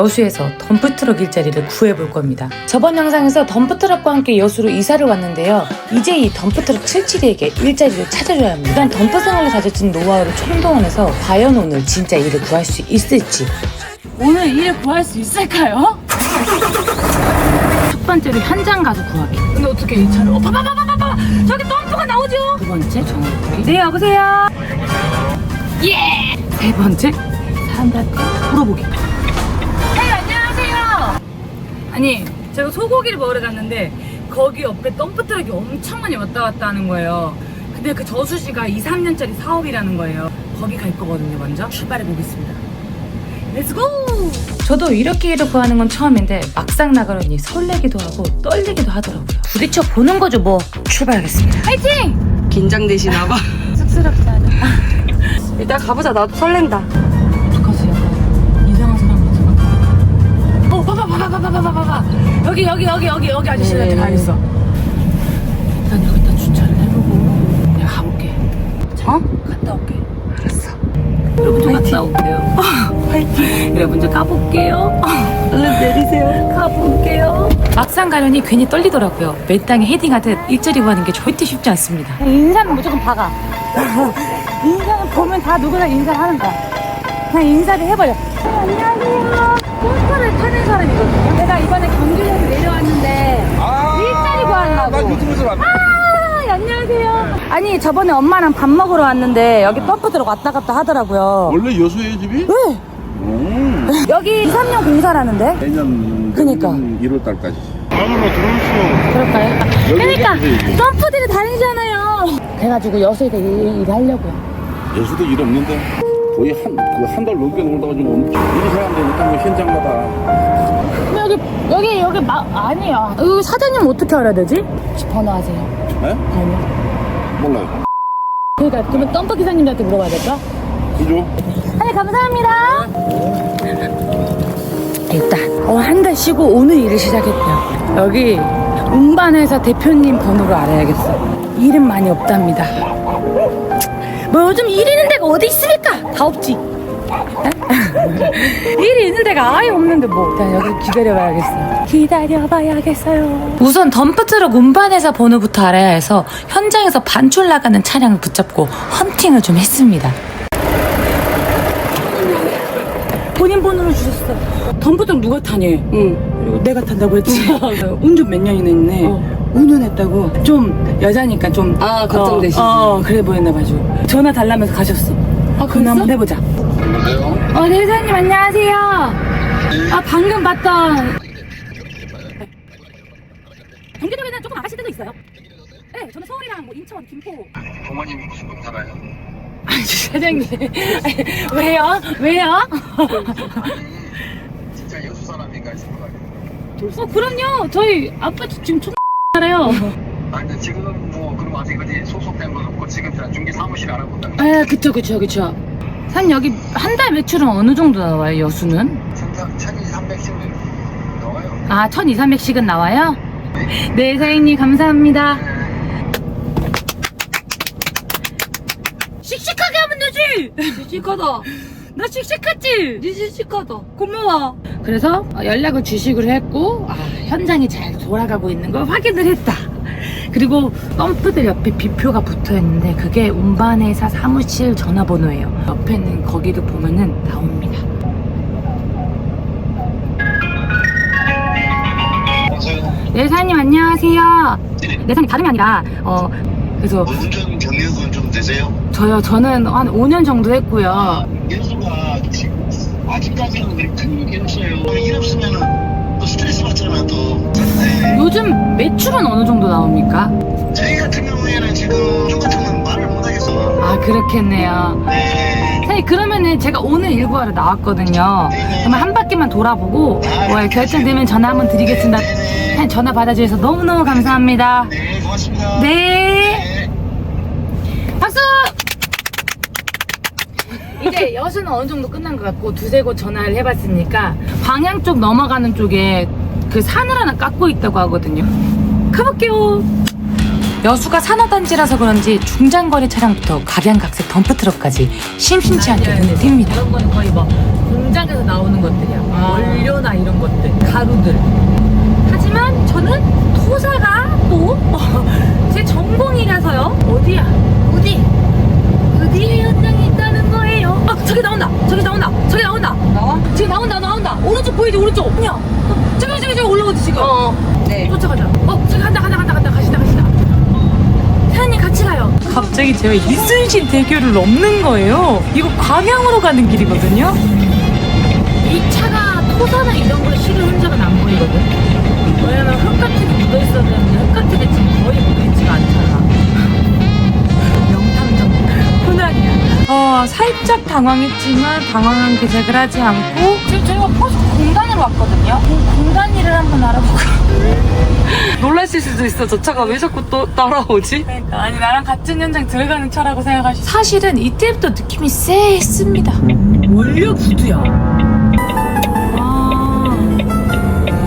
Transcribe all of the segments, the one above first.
여수에서 덤프트럭 일자리를 구해볼 겁니다. 저번 영상에서 덤프트럭과 함께 여수로 이사를 왔는데요. 이제 이 덤프트럭 77이에게 일자리를 찾아줘야 합니다. 이런 덤프 생활을 가져진 노하우를 총동원해서 과연 오늘 진짜 일을 구할 수 있을지 오늘 일을 구할 수 있을까요? 첫 번째로 현장 가서 구하기. 근데 어떻게 이 차를? 어, 봐봐, 봐봐, 봐봐. 저기 덤프가 나오죠. 두 번째 전화기. 네, 여보세요. 예. 세 번째 사람들한테 물어보기. 아니, 제가 소고기를 먹으러 갔는데 거기 옆에 덤프트럭이 엄청 많이 왔다 갔다 하는 거예요. 근데 그 저수지가 2, 3년짜리 사업이라는 거예요. 거기 갈 거거든요, 먼저. 출발해 보겠습니다. 렛츠고! 저도 이렇게 일을 구하는 건 처음인데 막상 나가려니 설레기도 하고 떨리기도 하더라고요. 부딪혀 보는 거죠, 뭐. 출발하겠습니다. 화이팅! 긴장되시나 봐. 쑥스럽지 않아. 일단 가보자. 나도 설렌다. 봐봐, 봐봐. 여기, 여기, 여기, 여기, 여기 아저씨한테 네. 가야겠어. 일단 여기다 주차를 해보고 내가 가볼게. 어? 갔다 올게. 알았어. 여러분 좀 갔다 올게요. 화이팅. 여러분 좀 가볼게요. 얼른 내리세요. 가볼게요. 막상 가려니 괜히 떨리더라고요. 맨 땅에 헤딩하듯 일자리 구하는 게 절대 쉽지 않습니다. 인사는 무조건 박아. 인사는 보면 다 누구나 인사를 하는 거야. 그냥 인사를 해버려. 안녕하세요. 폴스를 타는 사람이거든요. 제가 이번에 경기도에서 내려왔는데 일자리 구하려고. 나 유튜브에서 봤 아, 안녕하세요. 아니 저번에 엄마랑 밥 먹으러 왔는데 여기 덤프 들어 왔다 갔다 하더라고요. 원래 여수에 집이? 네. 오. 여기 3년 공사라는데. 내년 그니까. 1월 달까지. 안으로 들어오시오. 그럴까요? 그러니까 여기 점프들이 다니잖아요. 그래가지고 여수에서 일, 일하려고요. 여수도 일 없는데 거의 한 그 한 달 넘게 놀다가 좀 엄청 이 사람들니까 뭐 현장마다 근데 여기 여기 여기 마, 아니야. 여기 사장님 어떻게 알아야 되지? 혹시 번호 아세요? 네? 번호. 몰라요. 그러니까 그러면 덤프 기사님들한테 물어봐야 될까? 그죠? 네 감사합니다. 일단 어, 한 달 쉬고 오늘 일을 시작했고요. 여기 운반회사 대표님 번호를 알아야겠어. 일은 많이 없답니다. 뭐 요즘 일 있는 데가 어디 있습니까? 다 없지. 일이 있는 데가 아예 없는데 뭐 일단 여기 기다려봐야겠어요. 기다려봐야겠어요. 우선 덤프트럭 운반회사 번호부터 알아야 해서 현장에서 반출 나가는 차량을 붙잡고 헌팅을 좀 했습니다. 본인 번호를 주셨어. 덤프트럭 누가 타니? 응. 내가 탄다고 했지. 운전 몇 년이나 했네. 운전했다고. 좀 여자니까 좀. 아, 걱정되시지. 어, 어, 그래 보였나봐죠. 전화 달라면서 가셨어. 아, 그럼 한번 해보자. 어, 네, 회사님 안녕하세요. 아, 방금 봤던. 경기도에는 조금 아가씨 들도 있어요. 네, 저는 서울이랑 뭐 인천, 김포. 부모님 무슨 살아요? 아니, 사장님. 왜요? 왜요? 진짜 여수 사람인가 싶어가지고. 어, 그럼요. 저희 아빠 지금 총 알아요. 아 근데 지금 뭐 그럼 아직 어디 소속된 건 없고 지금 다 중개 사무실 알아본다. 아, 그쵸, 그쵸, 그쵸. 산 여기 한 달 매출은 어느 정도 나와요, 여수는? 천장 천이 300씩 나와요. 아, 1200, 300씩은 나와요? 네, 사장님, 감사합니다. 씩씩하게 하면 되지! 씩씩하다. 나 씩씩했지? 니 씩씩하다. 고마워. 그래서 어, 연락을 주식으로 했고, 아, 현장이 잘 돌아가고 있는 걸 확인을 했다. 그리고 덤프들 옆에 비표가 붙어 있는데 그게 운반회사 사무실 전화번호예요. 옆에는 거기를 보면은 나옵니다. 네, 사장님 안녕하세요. 네, 사장님 다름이 아니라 어 그래서 운전 경력은 좀 되세요? 저요 저는 한 5년 정도 했고요. 연수가 지금 아직까지는 그렇게 없어요. 일 없으면은 또. 네. 요즘 매출은 어느 정도 나옵니까? 저희 같은 경우에는 지금 건 말을 못하겠어. 아 그렇겠네요. 네. 사장님 그러면은 제가 오늘 일구하러 나왔거든요. 그러면 한 바퀴만 돌아보고 뭐 결정되면 전화 한번 드리겠습니다. 사장님 전화 받아주셔서 너무너무 감사합니다. 네, 고맙습니다. 네. 박수! 이제 여수는 어느 정도 끝난 것 같고 두세 곳 전화를 해봤으니까 광양 쪽 넘어가는 쪽에 그 산을 하나 깎고 있다고 하거든요. 가볼게요. 여수가 산업단지라서 그런지 중장거리 차량부터 각양각색 덤프트럭까지 심심치 않게 눈에 띕니다. 이런 건 거의 뭐 공장에서 나오는 것들이야. 아. 원료나 이런 것들, 가루들. 하지만 저는 토사가 또 제 전공이라서요. 어디야? 어디? 어디에 현장이 있다는 거예요? 아, 저기 나온다. 저기 나온다. 저기 나온다. 나와? 지금 나온다. 나온다. 오른쪽 보이지? 오른쪽. 야, 어, 어. 네. 쫓아가자. 어, 저기 간다, 간다, 간다, 간다. 가시다, 가시다. 사장님 같이 가요. 갑자기 제가 이순신 대교를 넘는 거예요. 이거 광양으로 가는 길이거든요. 이 차가 토사나 이런 걸 실은 흔적은 안 보이거든. 왜냐면 흙 같은 게 묻어 있어야 되는데 흙 같은 게 지금 거의 묻어 있지가 않잖아. 명탐정. 어, 살짝 당황했지만 당황한 기색을 하지 않고 지금 저희가 포스 공단으로 왔거든요. 공- 공단 일을 한번 알아보고. 놀라실 수도 있어. 저 차가 왜 자꾸 또 따라오지? 그러니까 아니 나랑 같은 현장 들어가는 차라고 생각하시 사실은 이때부터 느낌이 쎄했습니다 원료 부두야 아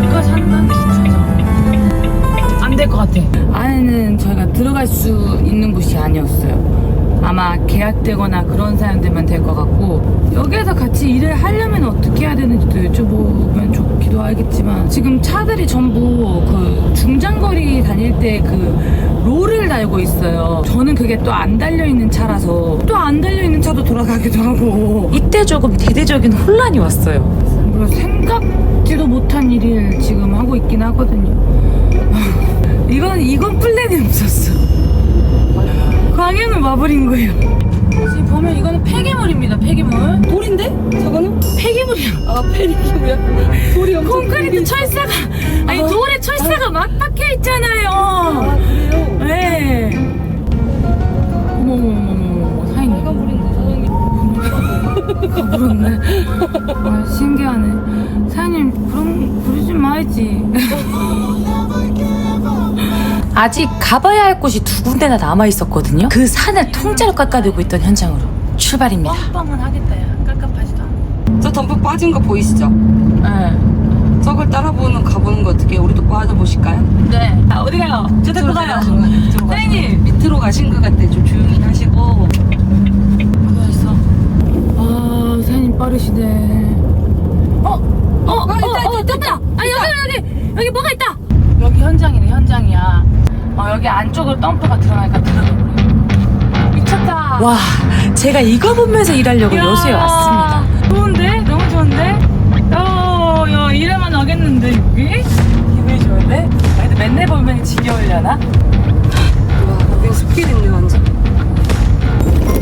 누가 산다는 주차장 안될 것 같아 안에는 저희가 들어갈 수 있는 곳이 아니었어요 아마 계약되거나 그런 사람들만 될 것 같고 여기에서 같이 일을 하려면 어떻게 해야 되는지도 여쭤보면 좋기도 하겠지만 지금 차들이 전부 그 중장거리 다닐 때 그 롤을 달고 있어요. 저는 그게 또 안 달려있는 차라서. 또 안 달려있는 차도 돌아가기도 하고. 이때 조금 대대적인 혼란이 왔어요. 그래서 생각지도 못한 일을 지금 하고 있긴 하거든요. 이건 이건 플랜이 없었어 광양을 와버린 거예요. 지금 보면 이거는 폐기물입니다. 폐기물. 돌인데? 저거는? 폐기물이야. 아, 페리기구야. 돌이 엄청. 콘크리트 철사가 아니 아. 돌에 철사가 막 박혀 있잖아요. 아, 그래요? 네. 어머머머머머 사장님. 빨간불인데, 사장님. 가불었네. 아, 신기하네. 사장님 그럼 그러지 말지. 아직 가봐야 할 곳이 두 군데나 남아 있었거든요. 그 산을 통째로 깎아내고 있던 현장으로 출발입니다. 뻥뻥은 하겠다 야. 깝깝하지도 않아. 저 덤프 빠진 거 보이시죠? 네. 저걸 따라보는 가보는 거 어떻게 우리도 빠져보실까요? 네. 아, 어디 가요? 저 데리고 가요. 밑으로 사장님. 밑으로 가신 것 같아. 좀 조용히 하시고. 누가 있어? 아, 사장님 빠르시네. 어, 어, 어, 어, 어, 있다, 아, 여기, 여기, 여기 뭐가 있다. 여기 현장이네, 현장이야. 어, 여기 안쪽으로 덤프가 들어가니까 들어가. 미쳤다. 와, 제가 이거 보면서 일하려고 여수에 왔습니다. 좋은데? 너무 좋은데? 어, 야, 이래만 하겠는데, 여기? 기분이 좋은데? 아, 근데 맨날 보면 지겨우려나? 와, 여기 숲길 있네, 완전.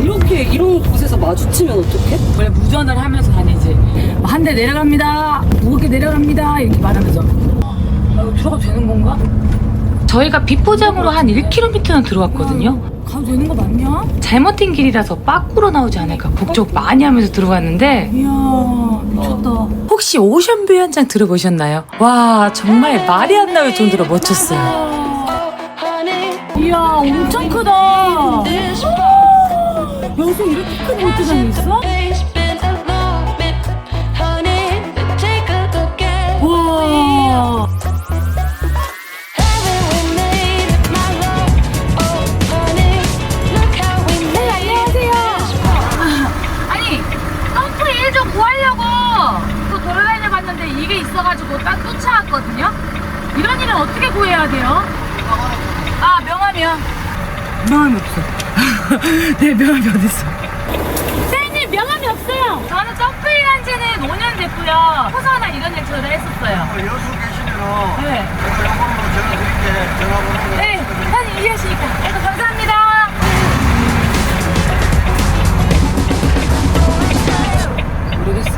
이렇게, 이런 곳에서 마주치면 어떡해? 원래 무전을 하면서 다니지. 뭐한대 내려갑니다. 무겁게 내려갑니다. 이렇게 말하면서. 아, 이거 들어가도 되는 건가? 저희가 비포장으로 한 1km는 들어왔거든요. 가도 되는 거 맞냐? 잘못된 길이라서 빠꾸로 나오지 않을까 걱정 많이 하면서 들어갔는데 이야, 미쳤다. 혹시 오션뷰 현장 들어보셨나요? 와, 정말 말이 안 나올 정도로 멋졌어요. 이야, 엄청 크다. 명함이 없어. 내 명함이 어딨어? 선생님, 명함이 없어요. 저는 점프 일 한 지는 5년 됐고요. 호사나 이런 일 저도 했었어요. 여수 계시면은 네. 제가 요번으로 전화 드릴게 전화번호 네, 사장님 얘기하시니까. 아이고, 감사합니다. 모르겠어.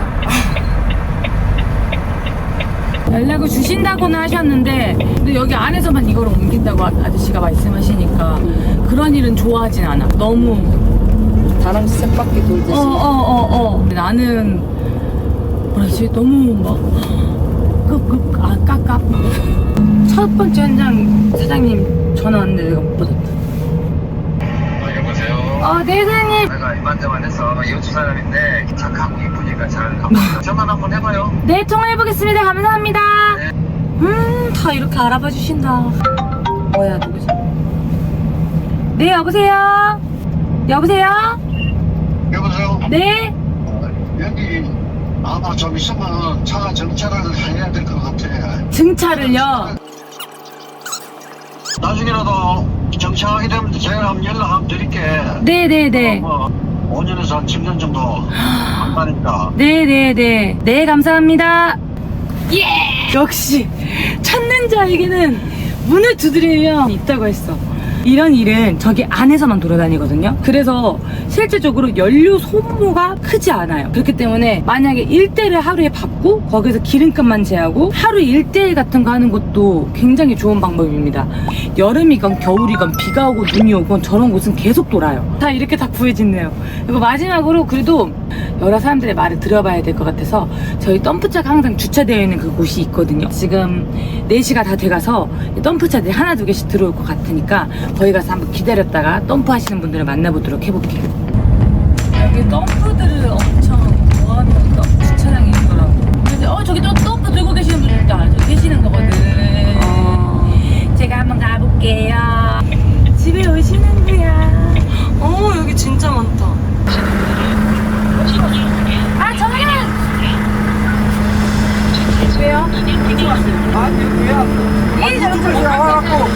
연락을 주신다고는 하셨는데 근데 여기 안에서만 이걸 옮긴다고 아- 아저씨가 말씀하시니까 그런 일은 좋아하진 않아. 너무 다람쥐 셋바퀴 돌듯이. 어어 어 어 나는 뭐라지 너무 막 끄끄 아 깝깝 첫 번째 현장 사장님 전화 왔는데 내가 못 받았다. 어, 여보세요 어네 사장님 내가 이만저만 해서 여수 사람인데 착하고 이쁘니까 잘 한번 전화 한번 해봐요 네 통화해보겠습니다. 감사합니다. 음다 이렇게 알아봐 주신다. 뭐야, 누구지? 네 여보세요. 여보세요. 여보세요 네. 여기 아마 좀 있으면 차가 정차를 해야 될 것 같아. 증차를요. 나중에라도 정차하게 되면 제가 한번 연락 한번 드릴게. 네네네. 뭐 5년에서 한 10년 정도 한다니까. 네네네. 네, 감사합니다. 예! 역시, 찾는 자에게는 문을 두드리면 있다고 했어. 이런 일은 저기 안에서만 돌아다니거든요. 그래서 실질적으로 연료 소모가 크지 않아요. 그렇기 때문에 만약에 일대를 하루에 받고 거기서 기름값만 제하고 하루 일대 같은 거 하는 것도 굉장히 좋은 방법입니다. 여름이건 겨울이건 비가 오고 눈이 오건 저런 곳은 계속 돌아요. 다 이렇게 다 구해진네요. 그리고 마지막으로 그래도 여러 사람들의 말을 들어봐야 될 것 같아서 저희 덤프차가 항상 주차되어 있는 그 곳이 있거든요. 지금 4시가 다 돼가서 덤프차들이 하나 두 개씩 들어올 것 같으니까 거기 가서 한번 기다렸다가 덤프 하시는 분들을 만나보도록 해볼게요. 여기 덤프들을 엄청 좋아하는 덤프 주차장이 있더라고. 근데 어 저기 또 덤프 들고 계시는 분들도 아주 계시는 거거든. 제가 한번 가볼게요. 집에 오시는구야. 어머 여기 진짜 많다. 아 저는 왜요? 아니 왜야? 예, 저는 유튜브에서 나와갖고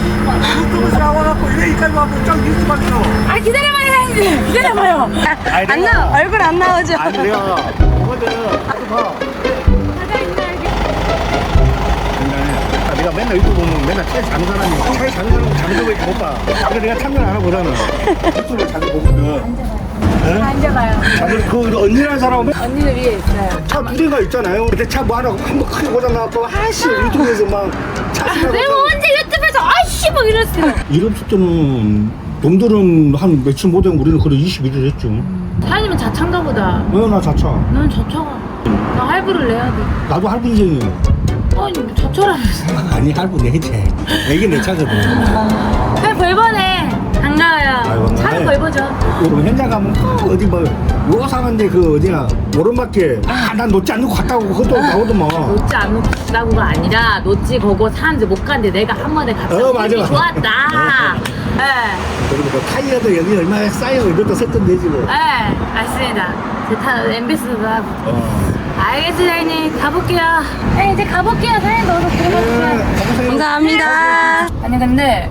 유튜브에서 나와갖고 왜 이까지 와갖고 짱 뉴스만 써? 아 기다려봐요 사장님 기다려봐요 안 나, 얼굴 안 나오죠? 아니 내가 그거는 봐. 아, 내가 맨날 유튜브 보면 맨날 차에 자는 사람이 차에 자는 사람 자는 거못 봐. 그래 내가 참견 안 하거든. 유튜브 자주 보거든. 앉아봐요 그 언니라는 사람은 언니는 위에 있어요 차 두 대가 있잖아요. 근데 차 뭐 하나 한번 크게 고장 나갖고 아씨 유튜브에서 막차 내가 언제 유튜브에서 아씨 막 이랬어요 이름 숙제는 놈들은 한 며칠 못하면 우리는 그래 21일 했죠. 사장님은 자차인가 보다 왜 나 자차? 난 자차가 나 할부를 내야 돼 나도 할부 인생이에요. 아니 뭐 자차라면서 아니 할부 내지. 이게 내 차거든. 그냥 벌번에 그럼 현장 가면 그 어디 뭐 요거 사는데 그 어디야 오른밖에 아난 놓지 않고 갔다 오고 그것도 나오더만. 놓지 않는다고가 아니라 놓지 거고 사는지 못 갔는데 내가 한 번에 갔다 어, 맞아, 기분이 맞아. 좋았다 네. 그리고 뭐 타이어도 여기 얼마에 쌓여 이것도 썼던 되지 뭐. 네, 맞습니다. 제타 엠비스도 하고. 어. 알겠습니다, 사장님. 가볼게요. 네, 이제 가볼게요. 사장님 넣어서 들어가세요. 감사합니다. 아니, 근데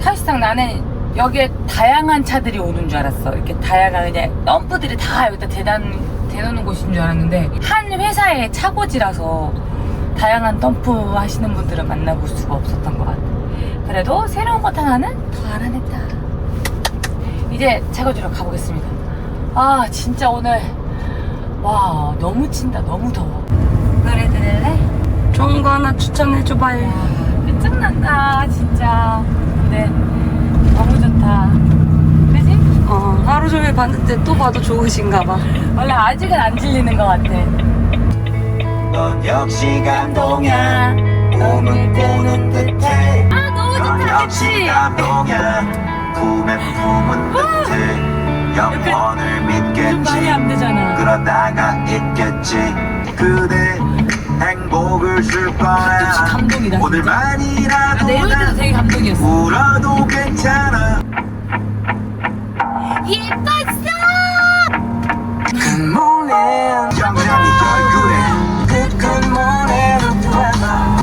사실상 나는 여기에 다양한 차들이 오는 줄 알았어. 이렇게 다양한 그냥 덤프들이 다 여기다 대단, 대놓는 곳인 줄 알았는데 한 회사의 차고지라서 다양한 덤프 하시는 분들을 만나볼 수가 없었던 것 같아. 그래도 새로운 것 하나는 더 알아냈다. 이제 차고지로 가보겠습니다. 아 진짜 오늘 와 너무 친다 너무 더워. 노래 들을래? 좋은 거 하나 추천해줘봐요. 아, 끝장난다 진짜. 근데 너무 좋다. 그지? 어, 하루 종일 봤는데 또 봐도 좋으신가 봐. 원래 아직은 안 질리는 것 같아. 넌 역시 감동이야 꿈은 꾸는 듯해 아 너무 넌 좋다 역시 그치? 감동이야 꿈에 품은 듯해 영원을 믿겠지 안 되잖아. 그러다가 있겠지 그대 행복을 줄 거야 가끔씩 감동이다, 진짜. 오늘만이라도 아, 내려올 때도 난 되게 감동이었어. 울어도 괜찮아 예뻤어. 굿모닝 영장이 얼굴에 굿굿모닝 드라마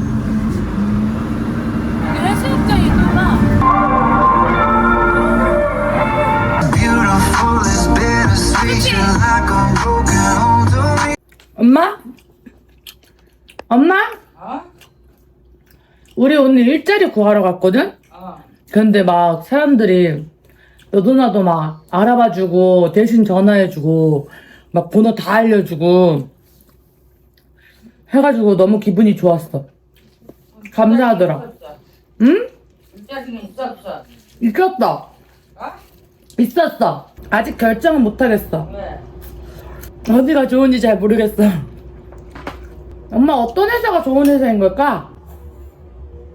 해수욕장에 있구나. Beautiful is bittersweet You're like a broken home to me 엄마? 엄마? 우리 오늘 일자리 구하러 갔거든? 근데 막 사람들이 너도나도 막 알아봐주고 대신 전화해주고 막 번호 다 알려주고 해가지고 너무 기분이 좋았어. 감사하더라. 응? 있었어. 있었어. 아직 결정은 못하겠어. 어디가 좋은지 잘 모르겠어. 엄마 어떤 회사가 좋은 회사인 걸까?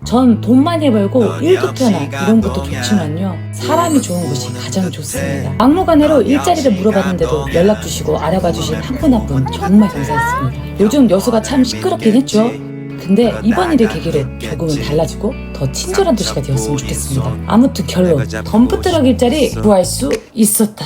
전 돈 많이 벌고 일도 나 이런 것도 좋지만요. 사람이 좋은 곳이 가장 좋습니다. 막무가내로 일자리를 물어봤는데도 연락 주시고 알아봐 주신 한 분 한 분 정말 감사했습니다. 요즘 여수가 참 시끄럽긴 했죠? 근데 이번 일을 계기로 조금은 달라지고 더 친절한 도시가 되었으면 좋겠습니다. 아무튼 결론 덤프트럭 일자리 구할 수 있었다